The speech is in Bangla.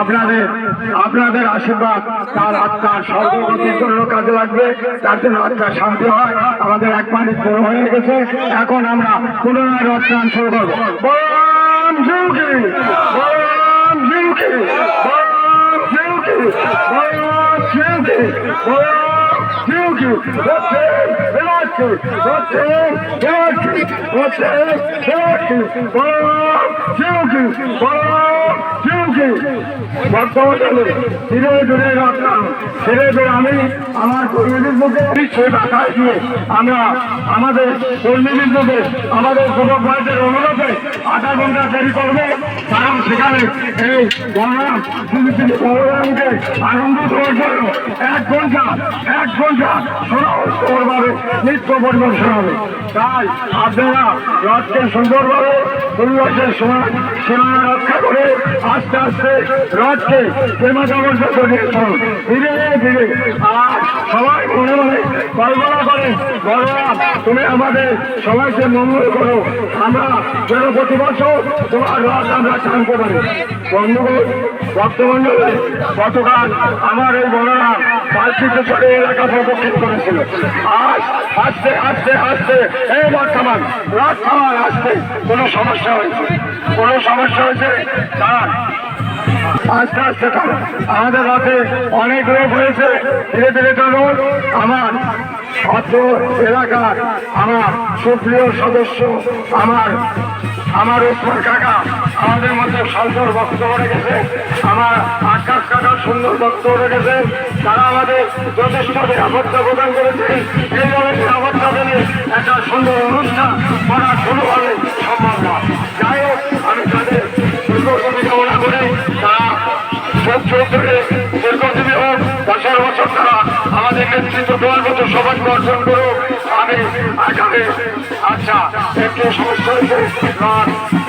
আপনাদের আপনাদের আশীর্বাদ, তার আত্মার সর্বগতির জন্য কাজে লাগবে, তার জন্য আত্মার শান্তি হয়, আমাদের এক মানিক পুরো হয়ে গেছে। এখন আমরা পুনরায় রথদান শুরু করব। বম ঝুঁকি Huge, what's it? Velocity, what's it? Velocity, what's it? Velocity, Bob, Huge, Bob. আধা ঘণ্টা দেরি করব সেখানে আনন্দ দেওয়ার এক ঘণ্টা এক ঘণ্টা সুন্দরভাবে নৃত্য পরিবেশন হবে তাই আপনারা রথকে সুন্দরভাবে পরিবেশের সময় সীমানা রক্ষা করে আস্তে রথকে প্রেমা করিয়ে চলুন ধীরে ধীরে। আর সবাই মনে মনে কল্পনা করে ভগবান তুমি আমাদের সবাইকে মঙ্গল করো। আমরা যেন প্রতি বছর তোমার রথ আমরা টানতে পারি। বন্ধুগণ ভক্তমন্ডলে গতকাল আমার এই বলরাম পাল্টিতে চলে এলাকা প্রদক্ষিণ করেছিল। আজ আসতে আসতে আসতে এই বর্তমান রাত খাওয়ার আসতে কোনো সমস্যা হয়েছে কোনো সমস্যা হয়েছে? তার আস্তে আস্তে আমাদের রথে অনেক রোগ হয়েছে ধীরে ধীরে চলুন। আমার অত্র এলাকার আমার সুপ্রিয় সদস্য, আমার আমার ওসমান কাকা, আমাদের মধ্যে সুন্দর বক্তব্য রেখেছে। আমার আকাশ কাকার সুন্দর বক্তব্য রেখেছে। তারা আমাদের যথেষ্ট নিরাপত্তা প্রদান করেছে। এইভাবে নিরাপত্তা দিলে একটা সুন্দর অনুষ্ঠান করা শুরু হবে সম্ভব না করে দীর্ঘজীবী হোক বছর বছর আমাদের নেতৃত্ব দেওয়ার মতো সবাইকে অর্জন করুক। আমি আচ্ছা একটু সমস্যা হয়েছে।